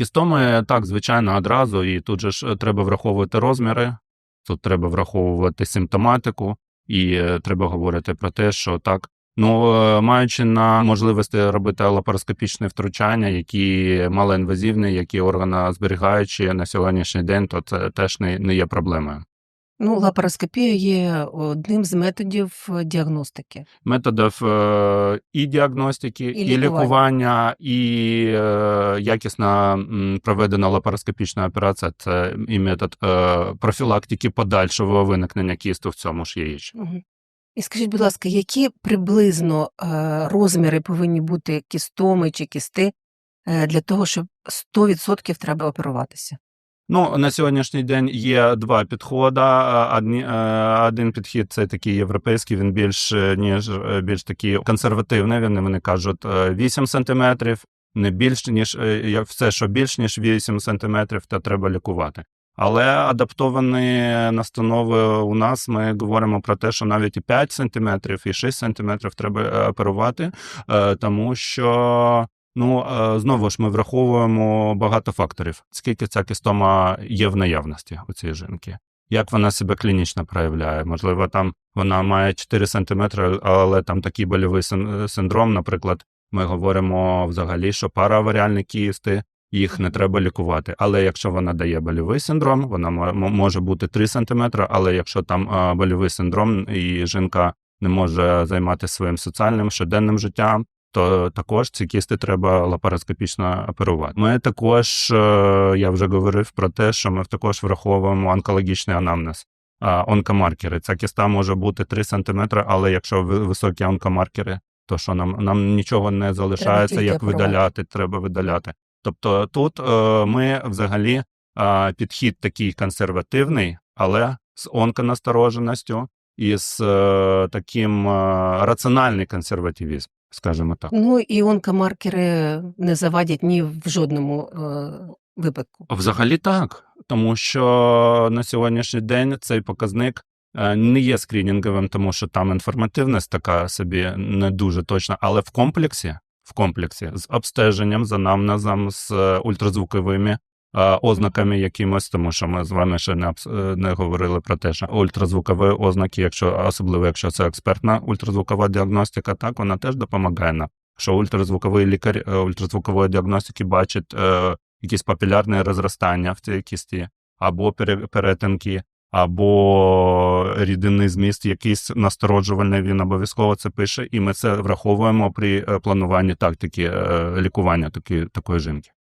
Кістоми так, звичайно, одразу, і тут же ж е, треба враховувати розміри, тут треба враховувати симптоматику, і е, треба говорити про те, що так. Ну, е, маючи на можливості робити лапароскопічне втручання, які малоінвазивні, які органозберігаючі на сьогоднішній день, то це теж не, не є проблемою. Ну, лапароскопія є одним з методів е, діагностики. методів е, і діагностики, І і, лікування. і е, якісно проведена лапароскопічна операція це і метод профілактики подальшого виникнення кісту в цьому ж яєчі. Мгм. І скажіть, будь ласка, які приблизно розміри повинні бути кістоми чи кісти для того, щоб 100% треба оперуватися? Ну, на сьогоднішній день є два підходи. Е, Одні, е, один підхід це такий європейський, він більш е, ніж більш такий консервативний. Вони, вони кажуть е, 8 сантиметрів, не більш ніж все, що більш ніж 8 сантиметрів, то треба лікувати. Але адаптовані настанови у нас ми говоримо про те, що навіть і 5 сантиметрів, і 6 сантиметрів треба оперувати, тому що Ну, е, знову ж ми враховуємо багато факторів. Скільки ця кістома є в наявності у цієї жінки? Як вона себе клінічно проявляє? Можливо, там вона має 4 см, але там такий больовий синдром, наприклад, ми говоримо взагалі, що парааваріальні кісти, їх не треба лікувати. Але якщо вона дає больовий синдром, вона мо- мо- може бути 3 см, але якщо там е, больовий синдром і жінка не може займатися своїм соціальним щоденним життям, то також ці кісти треба лапароскопічно оперувати. Ми також, е, я вже говорив про те, що ми також враховуємо онкологічний анамнез. Онкомаркери. Ця кіста може бути 3 см, але якщо ви- високі онкомаркери, то що нам, нам нічого не залишається, тільки як видаляти, треба видаляти. Тобто тут е, ми взагалі е, підхід такий консервативний, але з онконастороженістю і з е, таким раціональний консервативізм, скажімо так. Ну і онкомаркери не завадять ні в жодному е, випадку. Взагалі так, тому що на сьогоднішній день цей показник е, не є скринінговим, тому що там інформативність така собі не дуже точна, але в комплексі, в комплексі з обстеженням, з анамнезом, з е, ультразвуковими ознаками якимось, тому що ми з вами ще не, е, не говорили про те, що ультразвукові ознаки, якщо особливо якщо це експертна ультразвукова діагностика, так вона теж допомагає нам. Що ультразвуковий лікар е, ультразвукової діагностики бачить е, якісь папілярне розростання в цій кісті, або пере- перетинки, або рідинний зміст, якийсь настороджувальний, він обов'язково це пише, і ми це враховуємо при е, плануванні тактики е, лікування такі, такої жінки.